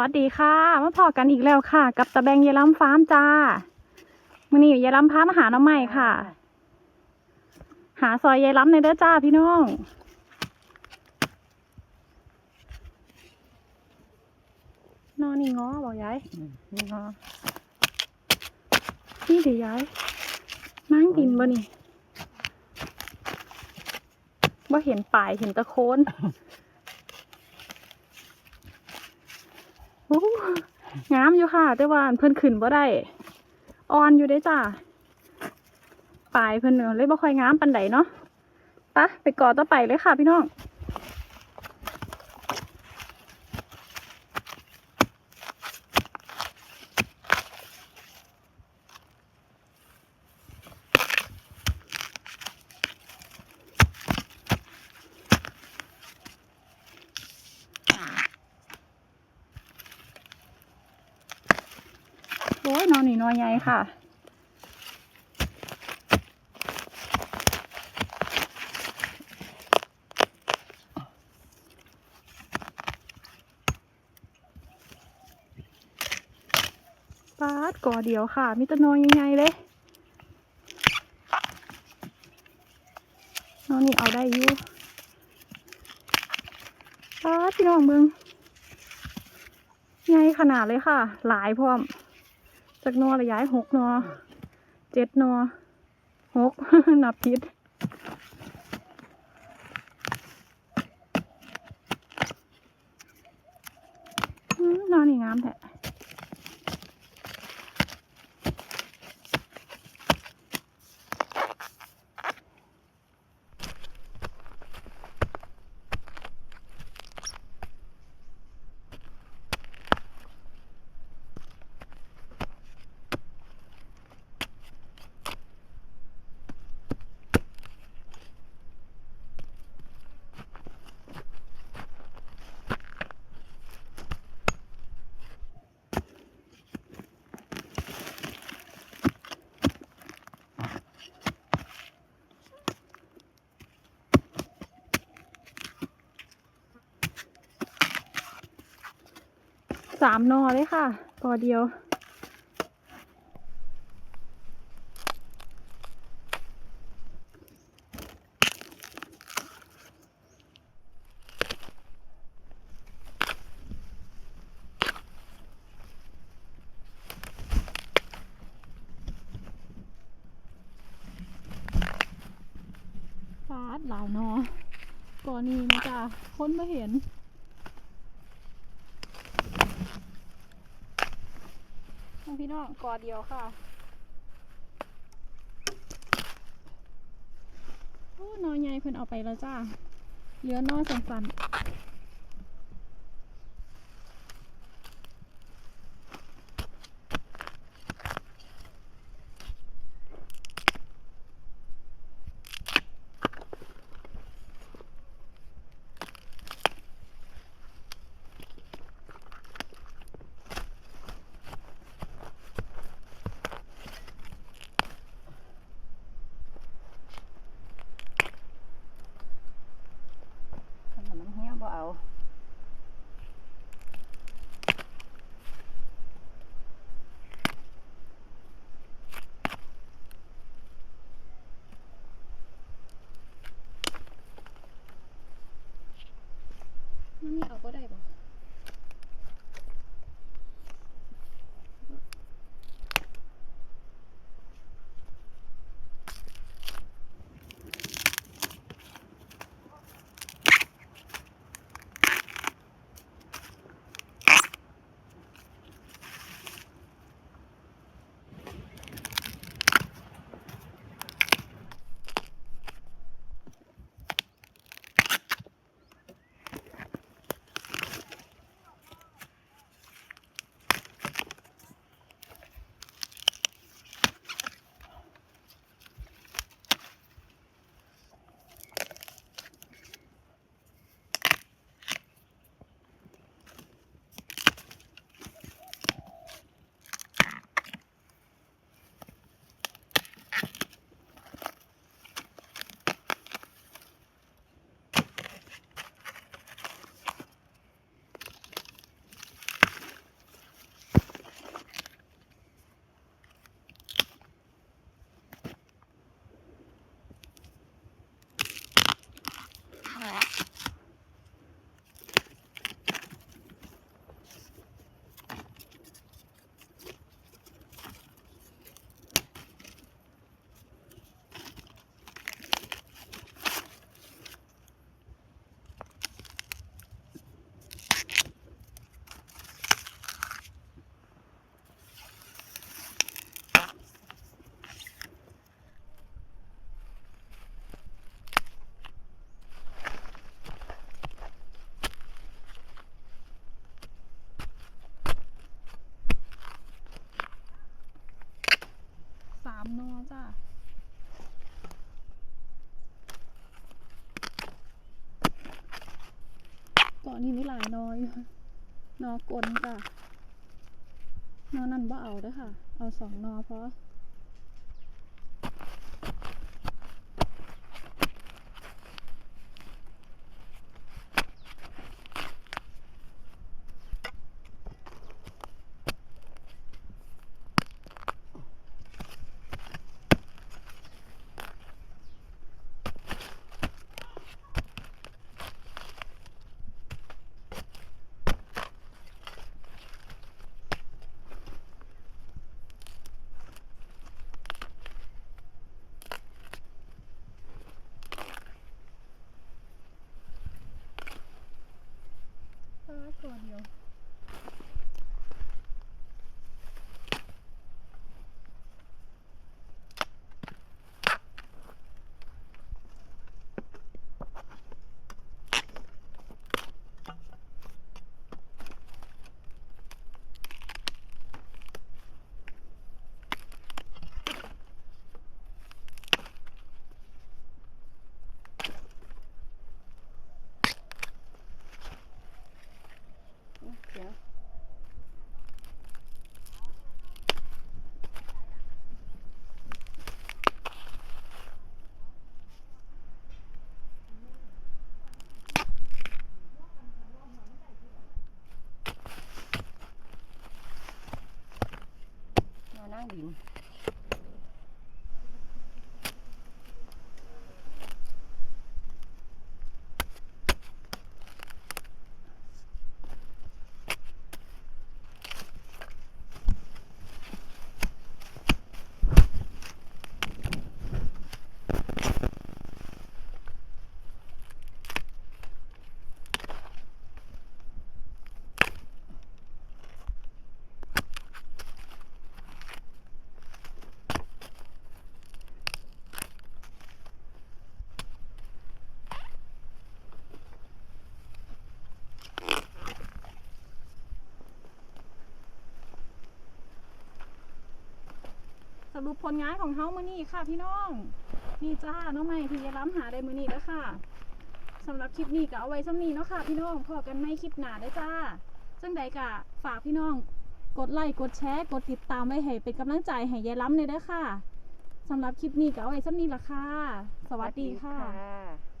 วัสดีค่ะมาพอกันอีกแล้วค่ะ กับตะแบงเยลัมฟาร์มจ้ามื่อนี้เยลัมพามาหาน้องใหม่ค่ะ หาซอยเยลัมในเด้อจ้าพี่น้อง นอนนี่ง้อบอกยายนี่ฮะนี่เดี๋ยวยายมั่งดินบ่นี่ว่าเห็นป่ายเห็นตะโคนโอ้ งามอยู่ค่ะ แต่ว่าเพิ่นขึ้นบ่ได้อ่อนอยู่ได้จ้าปลายเพิ่นเนอะเลยบ่ค่อยงามปันไดเนาะปะไปก่อต่อไปเลยค่ะพี่น้อง โอ้ยนอนนี่นอนใหญ่ค่ะปาดก่อเดียวค่ะ มีตะนอนใหญ่ๆเลยนอนนี่เอาได้อยู่ปาดพี่น้องเบิงใหญ่ขนาดเลยค่ะ หลายพร้อม จากนอระย้ายหกนอเจ็ดนอหกนับผิดนอนนี่งามแท้ สามนอเลยค่ะกอเดียว ฟาดหลายนอก่อนนี้นจะค้นไม่เห็น พี่น้องกอเดียวค่ะโอ้นอใหญ่เพิ่นเอาไปแล้วจ้าเหลือนอสันามนอจ้าเกาะนี้มีหลายนออยู่นอกลจ้ะนอนั่นบ่เอาเด้อค่ะ เอาสองนอเพราะาตัวเดียว เดี๋ยว น สรุปผลงานของเฮามื้อนี้ค่ะพี่น้อง นี่จ้าน้องใหม่ที่ยายล้ำหาได้มื้อนี้แล้วค่ะสำหรับคลิปนี้ก็เอาไว้ซ้ำนี้เนาะค่ะ พี่น้องพอกันไม่คลิปหน้าได้จ้า จังใดก็ฝากพี่น้อง กดไลค์กดแชร์กดติดตามไว้ให้เป็นกำลังใจให้ยายล้ำเลยเด้อค่ะสำหรับคลิปนี้ก็เอาไว้ซ้ำนี้ละค่ะค่ะ สวัสดีค่ะ